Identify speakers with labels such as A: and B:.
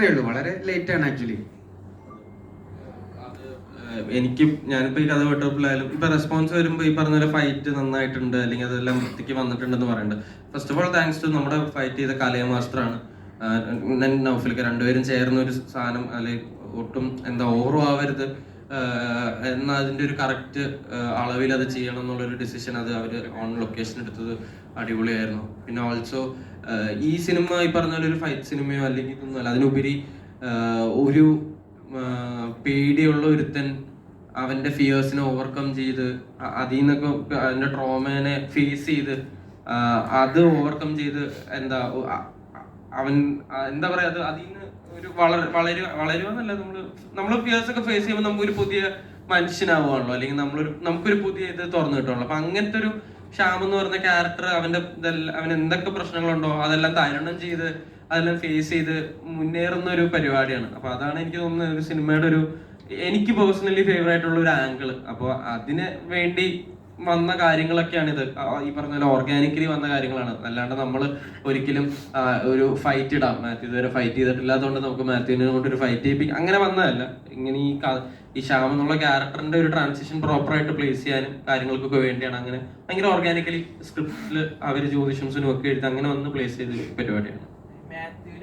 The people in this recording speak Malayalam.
A: അത്രേ ഉള്ളൂ. വളരെ ലേറ്റ് ആണ് ആക്ച്വലി
B: എനിക്ക് ഞാനിപ്പോ ഈ കഥ കേട്ടപ്പോഴായാലും ഇപ്പൊ റെസ്പോൺസ് വരുമ്പോ ഈ പറഞ്ഞ ഫൈറ്റ് നന്നായിട്ടുണ്ട് അല്ലെങ്കിൽ അതെല്ലാം വൃത്തിക്ക് വന്നിട്ടുണ്ടെന്ന് പറയുന്നുണ്ട് first of all thanks to നമ്മുടെ ഫൈറ്റ് ചെയ്ത കലയ മാസ്റ്ററാണ് നൗഫിലൊക്കെ രണ്ടുപേരും ചേർന്ന ഒരു സാധനം അല്ലെങ്കിൽ ഒട്ടും എന്താ ഓവറും ആവരുത്. ആഹ് എന്നാ അതിന്റെ ഒരു കറക്റ്റ് അളവിൽ അത് ചെയ്യണം എന്നുള്ളൊരു ഡിസിഷൻ അത് അവർ ഓൺ ലൊക്കേഷൻ എടുത്തത് അടിപൊളിയായിരുന്നു. പിന്നെ ഓൾസോ ഈ സിനിമ ഈ പറഞ്ഞ ഒരു ഫൈറ്റ് സിനിമയോ അല്ലെങ്കിൽ ഇതൊന്നുമല്ല അതിനുപരി ഒരു പേടിയുള്ള ഒരുത്തൻ അവന്റെ ഫിയേഴ്സിനെ ഓവർകം ചെയ്ത് അതിൽ നിന്നൊക്കെ അതിന്റെ ട്രോമേനെ ഫേസ് ചെയ്ത് അത് ഓവർകം ചെയ്ത് എന്താ അവൻ എന്താ പറയാ അത് അതിൽ നിന്ന് ഒരു വളര വളരുക വളരുക നമ്മൾ നമ്മൾ ഫിയേഴ്സ് ഒക്കെ ഫേസ് ചെയ്യുമ്പോൾ നമുക്കൊരു പുതിയ മനുഷ്യനാവുകയാണല്ലോ അല്ലെങ്കിൽ നമ്മളൊരു നമുക്കൊരു പുതിയ ഇത് തുറന്നു കിട്ടുള്ളൂ അപ്പൊ അങ്ങനത്തെ ഒരു ശ്യാം എന്ന് പറഞ്ഞ ക്യാരക്ടർ അവന്റെ അവൻ എന്തൊക്കെ പ്രശ്നങ്ങളുണ്ടോ അതെല്ലാം തരണം ചെയ്ത് അതെല്ലാം ഫേസ് ചെയ്ത് മുന്നേറുന്ന ഒരു പരിപാടിയാണ്. അപ്പൊ അതാണ് എനിക്ക് തോന്നുന്നത് ഒരു സിനിമയുടെ ഒരു എനിക്ക് പേഴ്സണലി ഫേവറേറ്റ് ഉള്ള ഒരു ആംഗിൾ അപ്പോൾ അതിന് വേണ്ടി വന്ന കാര്യങ്ങളൊക്കെയാണ് ഇത് ഈ പറഞ്ഞ പോലെ ഓർഗാനിക്കലി വന്ന കാര്യങ്ങളാണ്. അല്ലാണ്ട് നമ്മൾ ഒരിക്കലും ഒരു ഫൈറ്റ് ഇടാം. മാത്യു ഇതുവരെ ഫൈറ്റ് ചെയ്തിട്ടില്ലാത്തതുകൊണ്ട് നമുക്ക് മാത്യുവിനെ കൊണ്ട് ഒരു ഫൈറ്റ് ചെയ്യിപ്പിക്കും അങ്ങനെ വന്നതല്ല. ഇങ്ങനെ ഈ ഈ ശ്യാം എന്നുള്ള ക്യാരക്ടറിന്റെ ഒരു ട്രാൻസിഷൻ പ്രോപ്പർ ആയിട്ട് പ്ലേസ് ചെയ്യാനും കാര്യങ്ങൾക്കൊക്കെ വേണ്ടിയാണ്. അങ്ങനെ ഭയങ്കര ഓർഗാനിക്കലി സ്ക്രിപ്റ്റിൽ അവർ ജ്യോതിഷംസിനും ഒക്കെ എഴുതി അങ്ങനെ വന്ന് പ്ലേസ് ചെയ്ത പരിപാടിയാണ്.